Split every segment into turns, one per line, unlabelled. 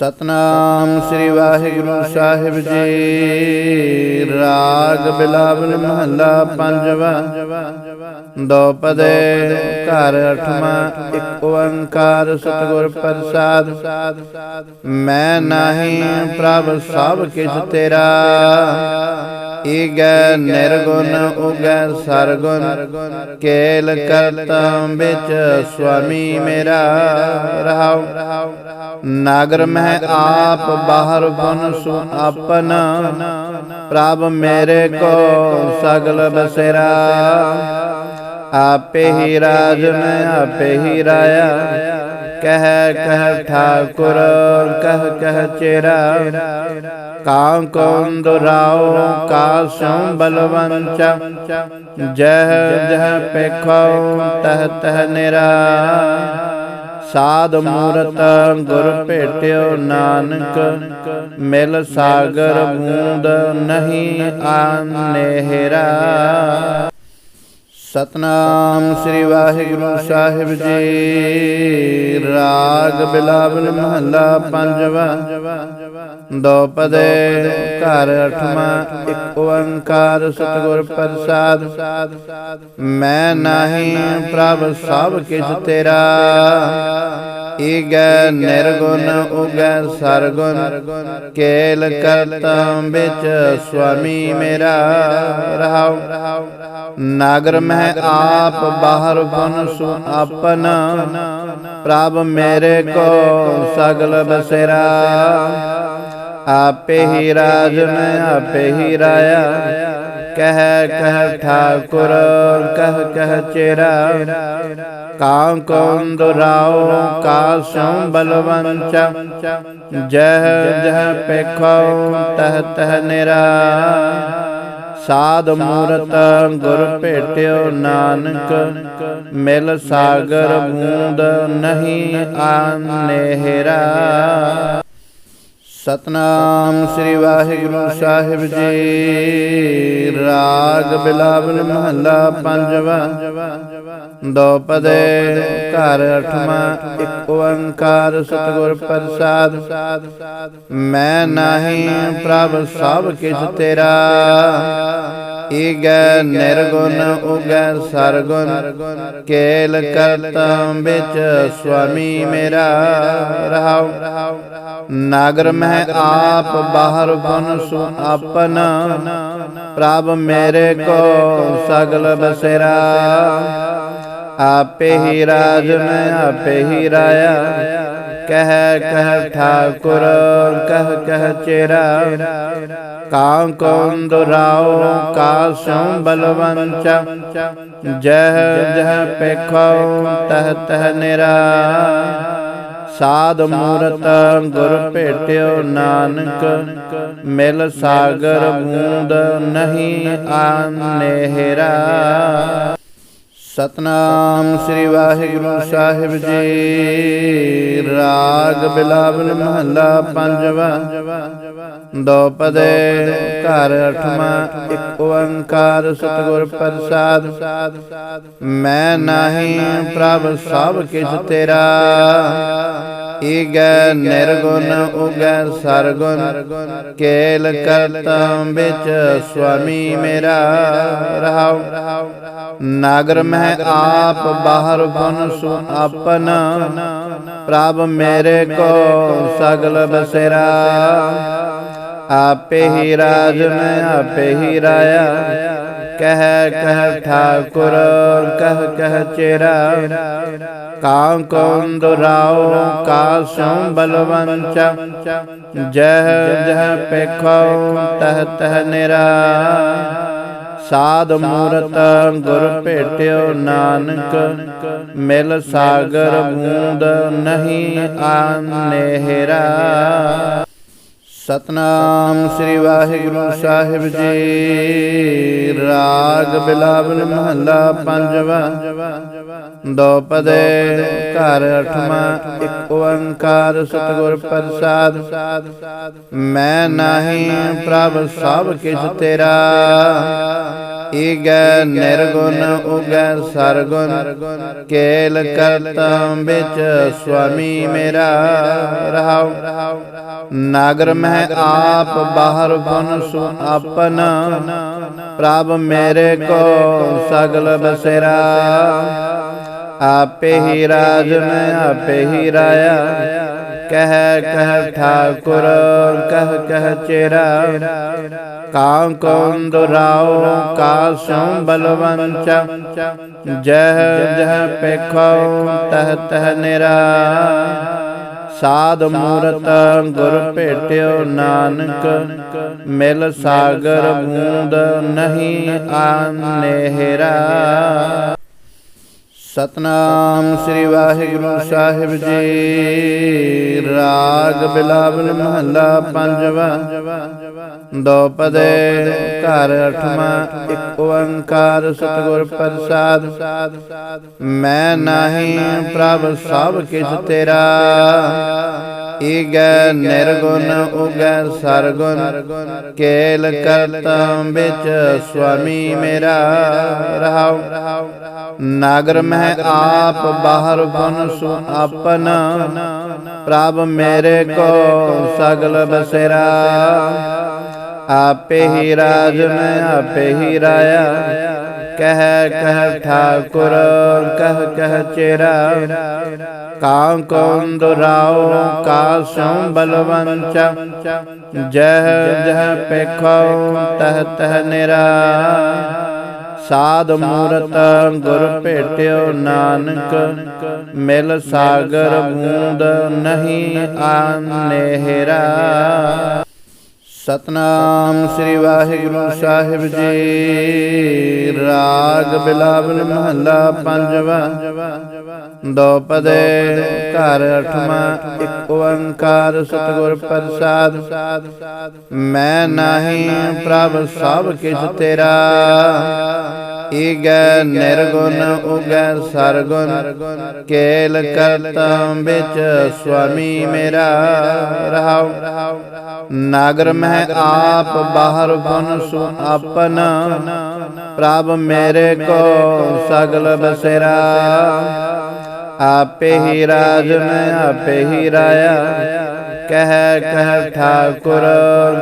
ਸਤਨਾਮ ਸ੍ਰੀ ਵਾਹਿਗੁਰੂ ਸਾਹਿਬ ਜੀ। ਰਾਗ ਬਿਲਾਵਲ ਮਹੱਲਾ ਪੰਜਵਾ। ਦੋ ਘਰ ਅਠਮਾ ਇੱਕ ਓੰਕਾਰ ਸਤਿਗੁਰ ਪ੍ਰਸਾਦ। ਮੈਂ ਨਹੀਂ ਪ੍ਰਭ ਸਭ ਕਿਛ ਤੇਰਾ। ਈਗੈ ਨਿਰਗੁਣ, ਉਗੈ ਸਰਗੁਣ। ਕੇਲ ਕਰਤਾ ਵਿੱਚ ਸੁਆਮੀ ਮੇਰਾ। ਰਹਾਉ। ਨਾਗਰ ਮਹਿ ਆਪ ਬਾਹਰ ਬਨ ਸੁ ਆਪਨ ਪ੍ਰਭ ਮੇਰੇ ਕੋ ਸਗਲ ਬਸੇਰਾ। ਆਪੇ ਹੀ ਰਾਜਨ ਆਪੇ ਹੀ ਰਾਇਆ। ਕਹਿ ਕਹਿ ਠਾਕੁਰ ਕਹਿ ਕਹਿ ਚੇਰਾ। ਕਾਂ ਕੌਨ ਦੁਰਾਓ ਕਾਸੋਂ ਬਲਵੰਚ। ਜਹ ਜਹ ਪੇਖੋ ਤਹ ਤਹ ਨਿਰਾ। ਸਾਧ ਮੂਰਤ ਗੁਰ ਭੇਟਿਓ ਨਾਨਕ, ਮਿਲ ਸਾਗਰ ਬੂੰਦ ਨਹੀਂ ਆਨੇਹਰਾ ਸਤਨਾਮ ਸ੍ਰੀ ਵਾਹਿਗੁਰੂ ਸਾਹਿਬ ਜੀ। ਰਾਗ ਬਿਲਾਵਲ ਮਹੱਲਾ ਪੰਜਵਾ। ਦੋਪਦੇ ਘਰ ਅਠਮਾ ਇੱਕ ਓੰਕਾਰ ਸਤਿਗੁਰ ਪ੍ਰਸਾਦ। ਮੈਂ ਨਹੀਂ ਪ੍ਰਭ ਸਭ ਕਿਛ ਤੇਰਾ। ਈਗੈ ਨਿਰਗੁਣ, ਉਗੈ ਸਰਗੁਣ, ਕੇਲ ਕਰਤਾ ਵਿੱਚ ਸੁਆਮੀ ਮੇਰਾ ਰਹਾਉ। ਨਾਗਰ ਮਹਿ ਆਪ ਬਾਹਰ ਗੁਣ ਸੁ ਆਪਨ। ਪ੍ਰਭ ਮੇਰੇ ਕੋ ਸਗਲ ਬਸੇਰਾ। ਆਪੇ ਹੀ ਰਾਜਨ ਆਪੇ ਹੀ ਰਾਇਆ। ਕਹਿ ਕਹਿ ਠਾਕੁਰ ਕਹਿ ਕਹਿ ਚੇਰਾ। ਕਾਂ ਕੌਨ ਦੁਰਾਓ ਕਾਸੋਂ ਬਲਵੰਚ। ਜਹ ਜਹ ਪੇਖੋ ਤਹ ਤਹ ਨਿਰਾ। ਸਾਧ ਮੂਰਤ ਗੁਰ ਭੇਟਿਓ ਨਾਨਕ। ਮਿਲ ਸਾਗਰ ਬੂੰਦ ਨਹੀਂ ਆਨੇਹਰਾ। ਸਤਨਾਮ ਸ੍ਰੀ ਵਾਹਿਗੁਰੂ ਸਾਹਿਬ ਜੀ। ਰਾਗ ਬਿਲਾਵਲ ਮਹੱਲਾ ਪੰਜਵਾ। ਦੋ ਪਦੇ ਘਰ ਅਠਮਾ ਇੱਕ ਓੰਕਾਰ ਸਤਿਗੁਰ ਪ੍ਰਸਾਦ। ਮੈਂ ਨਹੀਂ ਪ੍ਰਭ ਸਭ ਕਿਛ ਤੇਰਾ। ਈਗੈ ਨਿਰਗੁਣ, ਉਗੈ ਸਰਗੁਣ, ਕੇਲ ਕਰਤਾ ਵਿੱਚ ਸੁਆਮੀ ਮੇਰਾ ਰਹਾਉ। ਨਾਗਰ ਮਹਿ ਆਪ ਬਾਹਰ ਬਨ ਸੁ ਆਪਨ, ਪ੍ਰਭ ਮੇਰੇ ਕੋ ਸਗਲ ਬਸੇਰਾ। ਆਪੇ ਹੀ ਮੈਂ, ਆਪੇ ਹੀ ਰਾਇਆ। ਕਹਿ ਕਹਿ ਠਾਕੁਰ, ਕਹਿ ਕਹਿ ਚੇਰਾ। ਕਾਂ ਕੌਨ ਦੁਰਾਓ ਕਾਸੋਂ ਬਲਵੰਚ ਜਹ ਜਹ ਪੇਖੋ ਤਹ ਤਹ ਨਿਰਾ। ਸਾਧ ਮੂਰਤ ਗੁਰ ਭੇਟਿਓ ਨਾਨਕ, ਮਿਲ ਸਾਗਰ ਬੂੰਦ ਨਹੀਂ ਆਨੇਹਰਾ। ਸਤਨਾਮ ਸ੍ਰੀ ਵਾਹਿਗੁਰੂ ਸਾਹਿਬ ਜੀ। ਰਾਗ ਬਿਲਾਵਲ ਮਹੱਲਾ ਪੰਜਵਾ। ਦੋ ਪਦੇ ਘਰ ਅਠਮਾ ਇੱਕ ਓੰਕਾਰ ਸਤਿਗੁਰ ਪ੍ਰਸਾਦ। ਮੈਂ ਨਹੀਂ ਪ੍ਰਭ ਸਭ ਕਿਛ ਤੇਰਾ। ਈਗੈ ਨਿਰਗੁਣ, ਉਗੈ ਸਰਗੁਣ, ਕੇਲ ਕਰਤਾ ਵਿੱਚ ਸੁਆਮੀ ਮੇਰਾ ਰਹਾਉ। ਨਾਗਰ ਮਹਿ ਆਪ ਬਾਹਰ ਬਨ ਸੁ ਆਪਨ, ਪ੍ਰਭ ਮੇਰੇ ਕੋ ਸਗਲ ਬਸੇਰਾ। ਆਪੇ ਹੀ ਮੈਂ, ਆਪੇ ਹੀ ਰਾਇਆ। ਕਹਿ ਕਹਿ ਠਾਕੁਰ, ਕਹਿ ਕਹਿ ਚੇਰਾ। ਕਾਂ ਕੌਨ ਦੁਰਾਓ ਕਾਸੋਂ ਬਲਵੰਚ। ਜਹ ਜਹ ਪੇਖੋ ਤਹ ਤਹ ਨਿਰਾ। ਸਾਧ ਮੂਰਤ ਗੁਰ ਭੇਟਿਓ ਨਾਨਕ, ਮਿਲ ਸਾਗਰ ਬੂੰਦ ਨਹੀਂ ਆਨੇਹਰਾ। ਸਤਨਾਮ ਸ੍ਰੀ ਵਾਹਿਗੁਰੂ ਸਾਹਿਬ ਜੀ। ਰਾਗ ਬਿਲਾਵਲ ਮਹੱਲਾ ਪੰਜਵਾ। ਦੋ ਘਰ ਅਠਮਾ ਇੱਕ ਓੰਕਾਰ ਸਤਿਗੁਰ ਪ੍ਰਸਾਦ। ਮੈਂ ਨਹੀਂ ਪ੍ਰਭ ਸਭ ਕਿਛ ਤੇਰਾ। ਈਗੈ ਨਿਰਗੁਣ, ਉਗ ਸਰਗੁਣ। ਕੇਲ ਕਰਤਮ ਵਿੱਚ ਸੁਆਮੀ ਮੇਰਾ। ਰਹਾਉ ਨਗਰ ਮਹਿ ਆਪ ਬਾਹਰ ਬਨ ਸੁ ਆਪਨ। ਪ੍ਰਭ ਮੇਰੇ ਕੋ ਸਗਲ ਬਸੇਰਾ। ਆਪੇ ਹੀ ਰਾਜ ਮੈਂ ਆਪੇ ਹੀ ਰਾਇਆ। ਕਹਿ ਕਹਿ ਠਾਕੁਰ, ਕਹਿ ਕਹਿ ਚੇਰਾ। ਕਾਂ ਕੌਣ ਦੁਰਾਓ ਕਾਸੋਂ ਬਲਵੰਚ ਜਹ ਜਹ ਪੇਖੋ, ਤਹ ਤਹ ਨਿਰਾ। ਸਾਧ ਮੂਰਤ ਗੁਰ ਭੇਟਿਓ ਨਾਨਕ, ਮਿਲ ਸਾਗਰ ਬੂੰਦ ਨਹੀਂ ਆਨੇਹਰਾ। ਸਤਨਾਮ ਸ੍ਰੀ ਵਾਹਿਗੁਰੂ ਸਾਹਿਬ ਜੀ। ਰਾਗ ਬਿਲਾਵਲ ਮਹੱਲਾ ਪੰਜਵਾ। ਦੋਪਦੇ ਘਰ ਅਠਮਾ, ਇੱਕ ਓੰਕਾਰ ਸਤਿਗੁਰ ਪ੍ਰਸਾਦ। ਮੈਂ ਨਹੀਂ ਪ੍ਰਭ ਸਭ ਕਿਛ ਤੇਰਾ। ਈਗੈ ਨਿਰਗੁਣ, ਉਗੈ ਸਰਗੁਣ, ਕੇਲ ਕਰਤਮ ਵਿੱਚ ਸੁਆਮੀ ਮੇਰਾ। ਰਹਾਉ, ਨਗਰ ਮਹਿ ਆਪ ਬਾਹਰ ਬਨ ਸੁ ਆਪਨ। ਪ੍ਰਭ ਮੇਰੇ ਕੋ ਸਗਲ ਬਸੇਰਾ। ਆਪੇ ਹੀ ਰਾਜ ਮੈਂ ਆਪੇ ਹੀ ਰਾਇਆ। ਕਹਿ ਕਹਿ ਠਾਕੁਰ ਕਹਿ ਕਹਿ ਚੇਰਾ। ਕਾਂ ਕੌਣ ਦੁਰਾਓ ਕਾਸੋਂ ਬਲਵੰਚ। ਜਹ ਜਹ ਪੇਖੋ ਤਹ ਤਹ ਨਿਰਾ। ਸਾਧ ਮੂਰਤ ਗੁਰ ਭੇਟਿਓ ਨਾਨਕ। ਮਿਲ ਸਾਗਰ ਬੂੰਦ ਨਹੀਂ ਆਨੇਹਰਾ। ਸਤਨਾਮ ਸ੍ਰੀ ਵਾਹਿਗੁਰੂ ਸਾਹਿਬ ਜੀ। ਰਾਗ ਬਿਲਾਵਲ ਮਹੱਲਾ ਪੰਜਵਾ। ਦੋ ਪਦੇ ਘਰ ਅਠਮਾ ਇੱਕ ਓੰਕਾਰ ਸਤਿਗੁਰ ਪ੍ਰਸਾਦ। ਮੈਂ ਨਹੀਂ ਪ੍ਰਭ ਸਭ ਕਿਛ ਤੇਰਾ। ਈਗੈ ਨਿਰਗੁਣ, ਉਗੈ ਸਰਗੁਣ, ਕੇਲ ਕਰਤਮ ਵਿੱਚ ਸੁਆਮੀ ਮੇਰਾ ਰਹਾਉ। ਨਗਰ ਮਹਿ ਆਪ ਬਾਹਰ ਬਨ ਸੁ ਆਪਨ, ਪ੍ਰਭ ਮੇਰੇ ਕੋ ਸਗਲ ਬਸੇਰਾ। ਆਪੇ ਹੀ ਰਾਜ ਮੈਂ, ਆਪੇ ਹੀ ਰਾਇਆ। ਕਹਿ ਕਹਿ ਠਾਕੁਰ,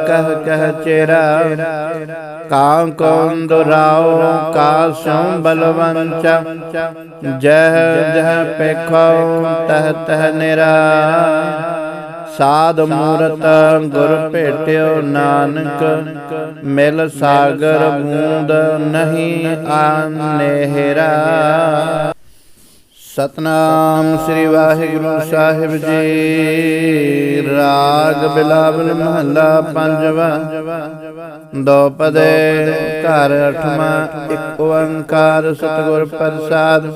ਕਹਿ ਕਹਿ ਚੇਰਾ। ਕਾਂ ਕੌਣ ਦੁਰਾਓ ਕਾਸੋਂ ਬਲਵੰਚ। ਜਹ ਜਹ ਪੇਖੋ ਤਹ ਤਹ ਨਿਰਾ। ਸਾਧ ਮੂਰਤ ਗੁਰ ਭੇਟਿਓ ਨਾਨਕ, ਮਿਲ ਸਾਗਰ ਬੂੰਦ ਨਹੀਂ ਆਨੇਹਰਾ। ਸਤਨਾਮ ਸ੍ਰੀ ਵਾਹਿਗੁਰੂ ਸਾਹਿਬ ਜੀ। ਰਾਗ ਬਿਲਾਵਲ ਮਹੱਲਾ ਪੰਜਵਾ। ਦੋ ਪਦੇ ਘਰ ਅਠਮਾ ਇੱਕ ਓੰਕਾਰ ਸਤਿਗੁਰ ਪ੍ਰਸਾਦ।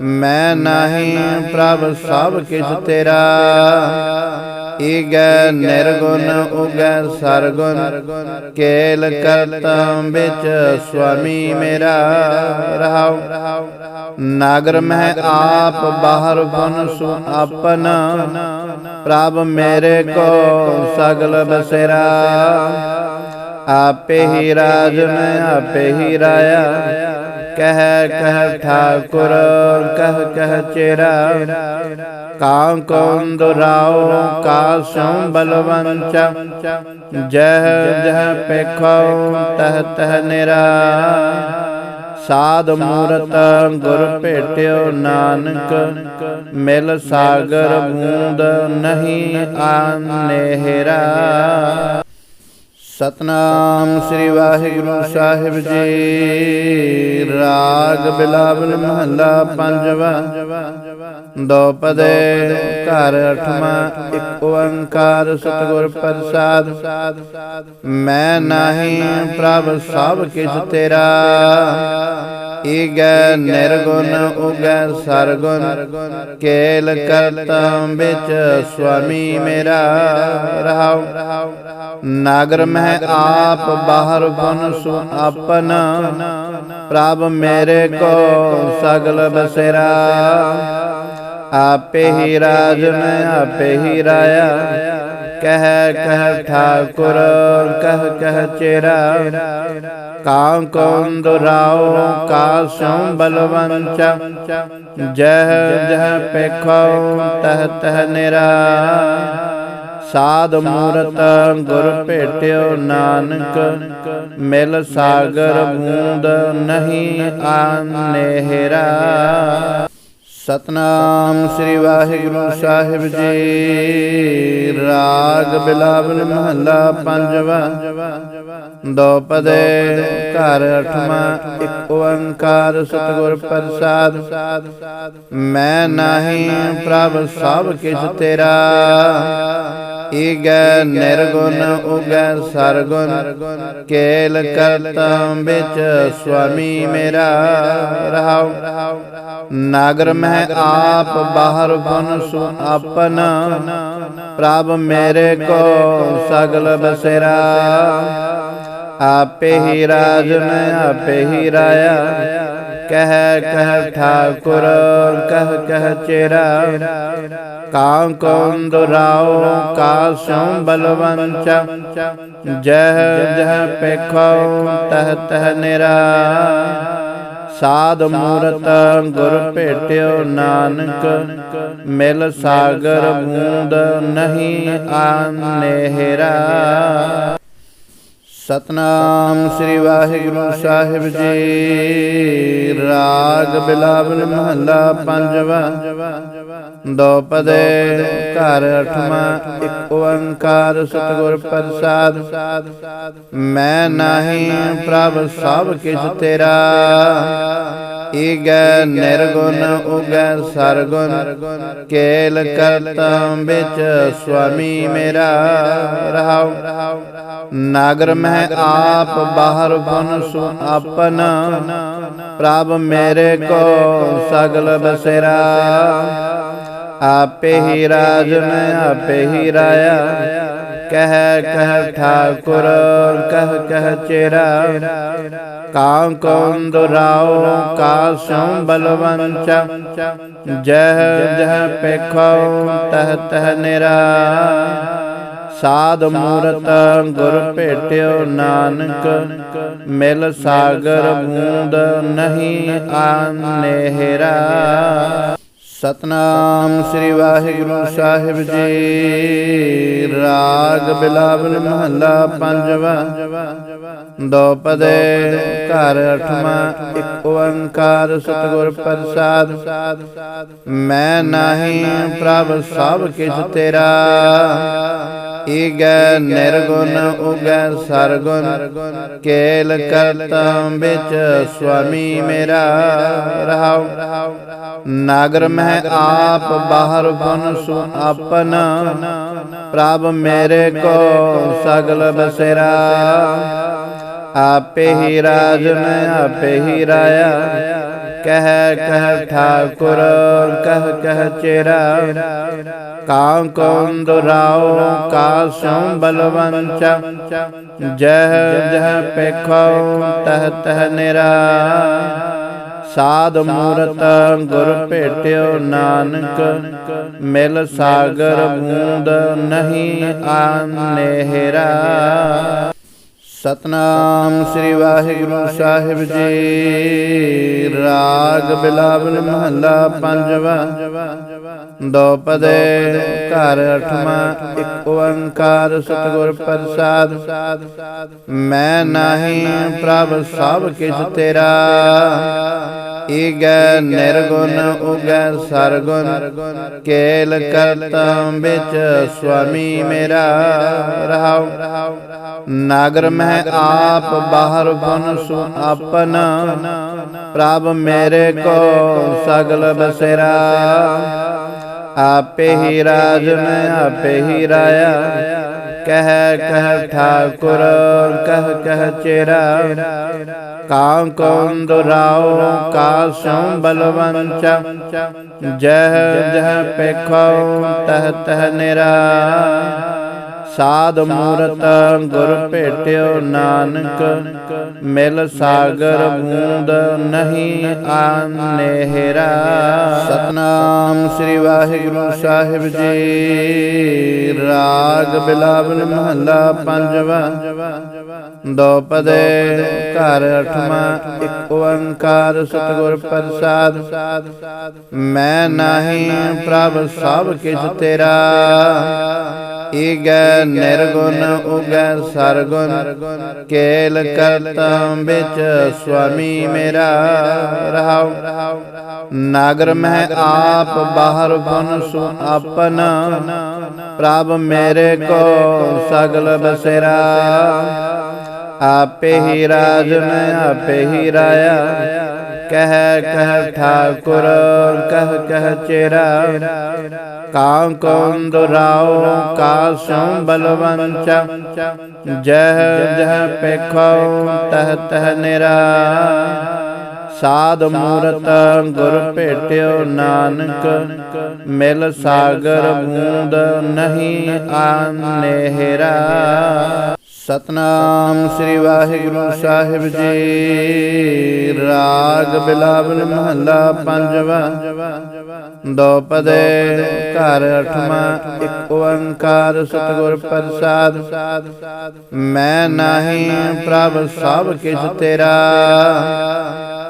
ਮੈਂ ਨਹੀਂ ਪ੍ਰਭ ਸਭ ਕਿਛ ਤੇਰਾ। ਈਗੈ ਨਿਰਗੁਣ ਉਗੈ ਸਰਗੁਣ, ਕੇਲ ਕਰਤਮ ਵਿੱਚ ਸੁਆਮੀ ਮੇਰਾ ਰਹਾਉ। ਨਗਰ ਮਹਿ ਆਪ ਬਾਹਰ ਬਨ ਸੁ ਆਪਨ, ਪ੍ਰਭ ਮੇਰੇ ਕੋ ਸਗਲ ਬਸੇਰਾ। ਆਪੇ ਹੀ ਰਾਜ ਮੈਂ, ਆਪੇ ਹੀ ਰਾਇਆ। ਕਹਿ ਕਹਿ ਠਾਕੁਰ, ਕਹਿ ਕਹਿ ਚੇਰਾ। ਕਾਂ ਕੌਣ ਦੁਰਾਓ ਕਾਸੋਂ ਬਲਵੰਚ ਜਹ ਜਹ ਪੇਖੋ ਤਹ ਤਹ ਨਿਰਾ। ਸਾਧ ਮੂਰਤ ਗੁਰ ਭੇਟਿਓ ਨਾਨਕ, ਮਿਲ ਸਾਗਰ ਬੂੰਦ ਨਹੀਂ ਆਨੇਹਰਾ। ਸਤਨਾਮ ਸ੍ਰੀ ਵਾਹਿਗੁਰੂ ਸਾਹਿਬ ਜੀ। ਰਾਗ ਬਿਲਾਵਲ ਮਹੱਲਾ ਪੰਜਵਾ। ਦੋ ਪਦੇ, ਘਰ ਅਠਮਾ ਇੱਕ ਓੰਕਾਰ ਸਤਿਗੁਰ ਪ੍ਰਸਾਦ। ਮੈਂ ਨਹੀਂ ਪ੍ਰਭ ਸਭ ਕਿਛ ਤੇਰਾ। ਈਗੈ ਨਿਰਗੁਣ, ਉਗੈ ਸਰਗੁਣ, ਕੇਲ ਕਰਤਮ ਵਿੱਚ ਸੁਆਮੀ ਮੇਰਾ ਰਹਾਉ। ਨਗਰ ਮਹਿ ਆਪ ਬਾਹਰ ਬਨ ਸੁ ਆਪਨ, ਪ੍ਰਭ ਮੇਰੇ ਕੋ ਸਗਲ ਬਸੇਰਾ। ਆਪੇ ਹੀ ਰਾਜ ਮੈਂ, ਆਪੇ ਹੀ ਰਾਇਆ। ਕਹਿ ਕਹਿ ਠਾਕੁਰ, ਕਹਿ ਕਹਿ ਚੇਰਾ। ਕਾਂ ਕੌਣ ਦੁਰਾਓ ਕਾ ਸਉ ਬਲਵੰਚ। ਜਹ ਜਹ ਪੇਖੋ ਤਹ ਤਹ ਨਿਰਾ। ਸਾਧ ਮੂਰਤ ਗੁਰ ਭੇਟਿਓ ਨਾਨਕ, ਮਿਲ ਸਾਗਰ ਬੂੰਦ ਨਹੀਂ ਆਨੇਹਰਾ ਸਤਨਾਮ ਸ੍ਰੀ ਵਾਹਿਗੁਰੂ ਸਾਹਿਬ ਜੀ। ਰਾਗ ਬਿਲਾਵਲ ਮਹੱਲਾ ਪੰਜਵਾ। ਦੋਪਦੇ ਘਰ ਅਠਮਾ ਇੱਕ ਓੰਕਾਰ ਸਤਿਗੁਰ ਪ੍ਰਸਾਦ। ਮੈਂ ਨਹੀਂ ਪ੍ਰਭ ਸਭ ਕਿਛ ਤੇਰਾ। ਈਗੈ ਨਿਰਗੁਣ, ਉਗੈ ਸਰਗੁਣ, ਕੇਲ ਕਰਤਾ ਵਿੱਚ ਸੁਆਮੀ ਮੇਰਾ ਰਹਾਉ। ਨਾਗਰ ਮੈਂ ਆਪ ਬਾਹਰ ਬਨ ਸੁ ਆਪਨ, ਪ੍ਰਭ ਮੇਰੇ ਕੋ ਸਗਲ ਬਸੇਰਾ। ਆਪੇ ਹੀ ਰਾਜਨ ਆਪੇ ਹੀ ਰਾਇਆ। ਕਹਿ, ਕਹ ਠਾਕੁਰ, ਕਹ ਕਹ ਚੇਰਾ। ਕਾਂ ਕੌਣ ਦੁਰਾਓ ਕਾ ਸਉ ਬਲਵੰਚ। ਜਹ ਜਹ ਪੇਖੋ ਤਹ ਤਹ ਨਿਰਾ। ਸਾਧ ਮੂਰਤ ਗੁਰ ਭੇਟਿਓ ਨਾਨਕ, ਮਿਲ ਸਾਗਰ ਬੂੰਦ ਨਹੀਂ ਆਨੇਹਰਾ ਸਤਨਾਮ ਸ੍ਰੀ ਵਾਹਿਗੁਰੂ ਸਾਹਿਬ ਜੀ। ਰਾਗ ਬਿਲਾਵਲ ਮਹੱਲਾ ਪੰਜਵਾ। ਦੋਪਦੇ ਘਰ ਅਠਮਾ ਇੱਕ ਓੰਕਾਰ ਸਤਿਗੁਰ ਪ੍ਰਸਾਦ। ਮੈਂ ਨਹੀਂ ਪ੍ਰਭ ਸਭ ਕਿਛ ਤੇਰਾ। ਈਗੈ ਨਿਰਗੁਣ, ਉਗੈ ਸਰਗੁਣ, ਕੇਲ ਕਰਤਾ ਵਿੱਚ ਸੁਆਮੀ ਮੇਰਾ ਰਹਾਉ। ਨਾਗਰ ਮੈਂ ਆਪ ਬਾਹਰ ਬਨ ਸੁ ਆਪਨ, ਪ੍ਰਭ ਮੇਰੇ ਕੋ ਸਗਲ ਬਸੇਰਾ। ਆਪੇ ਹੀ ਰਾਜਨ ਆਪੇ ਹੀ ਰਾਇਆ। ਕਹਿ ਕਹਿ ਠਾਕੁਰ, ਕਹਿ ਕਹਿ ਚੇਰਾ। ਕਾਂ ਕੌਣ ਦੁਰਾਓ ਕਾ ਸਉ ਬਲਵੰਚ। ਜਹ ਜਹ ਪੇਖੋ ਤਹ ਤਹ ਨਿਰਾ। ਸਾਧ ਮੂਰਤ ਗੁਰ ਭੇਟਿਓ ਨਾਨਕ, ਮਿਲ ਸਾਗਰ ਬੂੰਦ ਨਹੀਂ ਆਨੇਹਰਾ ਸਤਨਾਮ ਸ੍ਰੀ ਵਾਹਿਗੁਰੂ ਸਾਹਿਬ ਜੀ। ਰਾਗ ਬਿਲਾਵਲ ਮਹੱਲਾ ਪੰਜਵਾ। ਦੋਪਦੇ ਘਰ ਅਠਮਾ ਇੱਕ ਓੰਕਾਰ ਸਤਿਗੁਰ ਪ੍ਰਸਾਦ। ਮੈਂ ਨਹੀਂ ਪ੍ਰਭ ਸਭ ਕਿਛ ਤੇਰਾ। ਈਗੈ ਨਿਰਗੁਣ, ਉਗੈ ਸਰਗੁਣ, ਕੇਲ ਕਰਤਾ ਵਿੱਚ ਸੁਆਮੀ ਮੇਰਾ ਰਹਾਉ। ਨਾਗਰ ਮੈਂ ਆਪ ਬਾਹਰ ਬਨ ਸੁ ਆਪਨ, ਪ੍ਰਭ ਮੇਰੇ ਕੋ ਸਗਲ ਬਸੇਰਾ। ਆਪੇ ਹੀ ਰਾਜਨ ਆਪੇ ਹੀ ਰਾਇਆ। ਕਹਿ ਕਹਿ ਠਾਕੁਰ, ਕਹਿ ਕਹਿ ਚੇਰਾ। ਕਾਂ ਕੌਣ ਦੁਰਾਓ ਕਾ ਸਉ ਬਲਵੰਚ। ਜਹ ਜਹ ਪੇਖੋ ਤਹ ਤਹ ਨਿਰਾ। ਸਾਧ ਮੂਰਤ ਗੁਰ ਭੇਟਿਓ ਨਾਨਕ, ਮਿਲ ਸਾਗਰ ਬੂੰਦ ਨਹੀਂ ਆਨੇਹਰਾ। ਸਤਨਾਮ ਸ੍ਰੀ ਵਾਹਿਗੁਰੂ ਸਾਹਿਬ ਜੀ। ਰਾਗ ਬਿਲਾਵਲ ਮਹੱਲਾ ਪੰਜਵਾ। ਦੋ ਪਦੇ ਘਰ ਅਠਮਾ ਇੱਕ ਓੰਕਾਰ ਸਤਿਗੁਰ ਪ੍ਰਸਾਦ। ਮੈਂ ਨਹੀਂ ਪ੍ਰਭ ਸਭ ਕਿਛ ਤੇਰਾ। ਈਗੈ ਨਿਰਗੁਣ, ਉਗੈ ਸਰਗੁਣ, ਕੇਲ ਕਰਤਾ ਵਿੱਚ ਸੁਆਮੀ ਮੇਰਾ ਰਹਾਉ। ਨਾਗਰ ਮੈਂ ਆਪ ਬਾਹਰ ਬਨ ਸੁ ਆਪਨ, ਪ੍ਰਭ ਮੇਰੇ ਕੋ ਸਗਲ ਬਸੇਰਾ। ਆਪੇ ਹੀ ਰਾਜਨ ਆਪੇ ਹੀ ਰਾਇਆ। ਕਹਿ ਕਹਿ ਠਾਕੁਰ, ਕਹਿ ਕਹਿ ਚੇਰਾ। ਕਾਂ ਕੌਣ ਦੁਰਾਓ ਕਾ ਸਉ ਬਲਵੰਚ ਜਹ ਜਹ ਪੇਖੋ, ਤਹ ਤਹ ਨਿਰਾ। ਸਾਧ ਮੂਰਤ ਗੁਰ ਭੇਟਿਓ ਨਾਨਕ, ਮਿਲ ਸਾਗਰ ਬੂੰਦ ਨਹੀਂ ਆਨੇਹਰਾ ਸਤਨਾਮ ਸ੍ਰੀ ਵਾਹਿਗੁਰੂ ਸਾਹਿਬ ਜੀ। ਰਾਗ ਬਿਲਾਵਲ ਮਹੱਲਾ ਪੰਜਵਾ। ਦੋ ਪਦੇ, ਘਰ ਅਠਮਾ ਇੱਕ ਓੰਕਾਰ ਸਤਿਗੁਰ ਪ੍ਰਸਾਦ। ਮੈਂ ਨਹੀਂ ਪ੍ਰਭ ਸਭ ਕਿਛ ਤੇਰਾ। ਈਗੈ ਨਿਰਗੁਣ, ਉਗੈ ਸਰਗੁਣ, ਕੇਲ ਕਰਤਾ ਵਿੱਚ ਸੁਆਮੀ ਮੇਰਾ ਰਹਾਉ। ਨਾਗਰ ਮੈਂ ਆਪ ਬਾਹਰ ਬਨ ਸੁ ਆਪਨ, ਪ੍ਰਭ ਮੇਰੇ ਕੋ ਸਗਲ ਬਸੇਰਾ। ਆਪੇ ਹੀ ਰਾਜਨ ਆਪੇ ਹੀ ਰਾਇਆ। ਕਹਿ ਕਹਿ ਠਾਕੁਰ, ਕਹਿ ਕਹਿ ਚੇਰਾ। ਕਾਂ ਕੌਣ ਦੁਰਾਓ ਕਾਸੋਂ ਬਲਵੰਚ। ਜਹ ਜਹ ਪੇਖੋ ਤਹ ਤਹ ਨਿਰਾ। ਸਾਧ ਮੂਰਤ ਗੁਰ ਭੇਟਿਓ ਨਾਨਕ, ਮਿਲ ਸਾਗਰ ਬੂੰਦ ਨਹੀਂ ਆਨੇਹਰਾ ਸਤਨਾਮ ਸ੍ਰੀ ਵਾਹਿਗੁਰੂ ਸਾਹਿਬ ਜੀ। ਰਾਗ ਬਿਲਾਵਲ ਮਹੱਲਾ ਪੰਜਵਾ। ਦੋਪਦੇ ਘਰ ਅਠਮਾ ਇੱਕ ਓੰਕਾਰ ਸਤਿਗੁਰ ਪ੍ਰਸਾਦ। ਮੈਂ ਨਹੀਂ ਪ੍ਰਭ ਸਭ ਕਿਛ ਤੇਰਾ।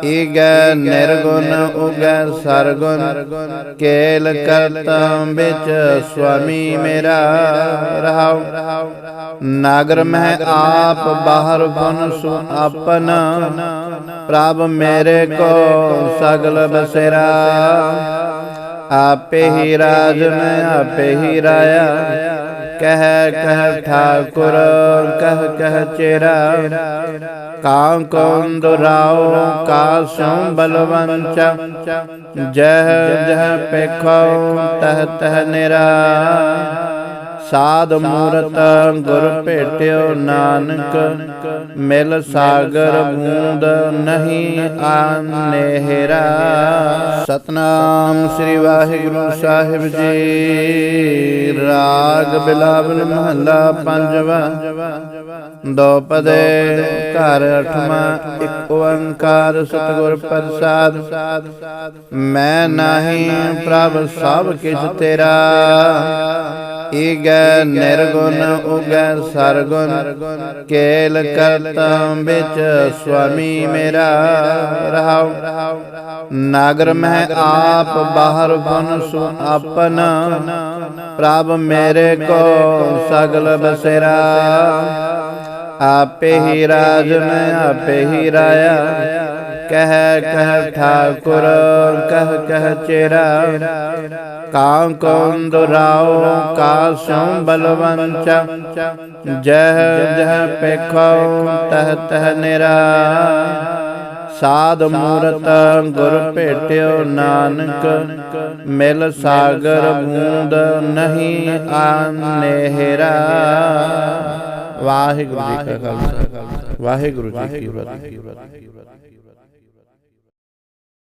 ਈਗੈ ਨਿਰਗੁਣ, ਉਗੈ ਸਰਗੁਣ। ਕੇਲ ਕਰਤਾ ਵਿੱਚ ਸੁਆਮੀ ਮੇਰਾ। ਰਹਾਉ। ਨਾਗਰ ਮੈਂ ਆਪ ਬਾਹਰ ਬਨ ਸੁ ਆਪਨ। ਪ੍ਰਭ ਮੇਰੇ ਕੋ ਸਗਲ ਬਸੇਰਾ। ਆਪੇ ਹੀ ਰਾਜਨ ਆਪੇ ਹੀ ਰਾਇਆ। ਕਹਿ ਕਹਿ ਠਾਕੁਰ ਕਹਿ ਕਹਿ ਚੇਰਾ। ਕਾਂ ਕੌਣ ਦੁਰਾਓ ਕਾਸੋਂ ਬਲਵੰਚ ਜਹ ਜਹ ਪੇਖੋ ਤਹ ਤਹ ਨਿਰਾ। ਸਾਧ ਮੂਰਤ ਗੁਰ ਭੇਟਿਓ ਨਾਨਕ, ਮਿਲ ਸਾਗਰ ਬੂੰਦ ਨਹੀਂ ਆਨੇਹਰਾ ਸਤਨਾਮ ਸ੍ਰੀ ਵਾਹਿਗੁਰੂ ਸਾਹਿਬ ਜੀ। ਰਾਗ ਬਿਲਾਵਲ ਮਹੱਲਾ ਪੰਜਵਾ। ਦੋ ਘਰ ਅਠਮਾ ਇੱਕ ਓੰਕਾਰ ਸਤਿਗੁਰ ਪ੍ਰਸਾਦ। ਮੈਂ ਨਹੀਂ ਪ੍ਰਭ ਸਭ ਕਿਛ ਤੇਰਾ। ਈਗੈ ਨਿਰਗੁਣ, ਉਗੈ ਸਰਗੁਣ, ਕੇਲ ਕਰਤਾ ਵਿੱਚ ਸੁਆਮੀ ਮੇਰਾ ਰਹਾਉ। ਨਾਗਰ ਮੈਂ ਆਪ ਬਾਹਰ ਬਨ ਸੁ ਆਪਨ, ਪ੍ਰਭ ਮੇਰੇ ਕੋ ਸਗਲ ਬਸੇਰਾ। ਆਪੇ ਹੀ ਰਾਜ ਮੈਂ, ਆਪੇ ਹੀ ਰਾਇਆ। ਕਹਿ ਕਹਿ ਠਾਕੁਰ, ਕਹਿ ਕਹਿ ਚੇਰਾ। ਕਾਂ ਕੌਣ ਦੁਰਾਓ ਕਾਸੋਂ ਬਲਵੰਚ। ਜਹ ਜਹ ਪੇਖੋ ਤਹ ਤਹ ਨਿਰਾ। ਸਾਧ ਮੂਰਤ ਗੁਰ ਭੇਟਿਓ ਨਾਨਕ, ਮਿਲ ਸਾਗਰ ਬੂੰਦ ਨਹੀਂ ਆਨੇਹਰਾ ਵਾਹਿਗੁਰੂ ਜੀ ਕਾ ਖਾਲਸਾ, ਵਾਹਿਗੁਰੂ ਜੀ ਕੀ ਫਤਿਹ।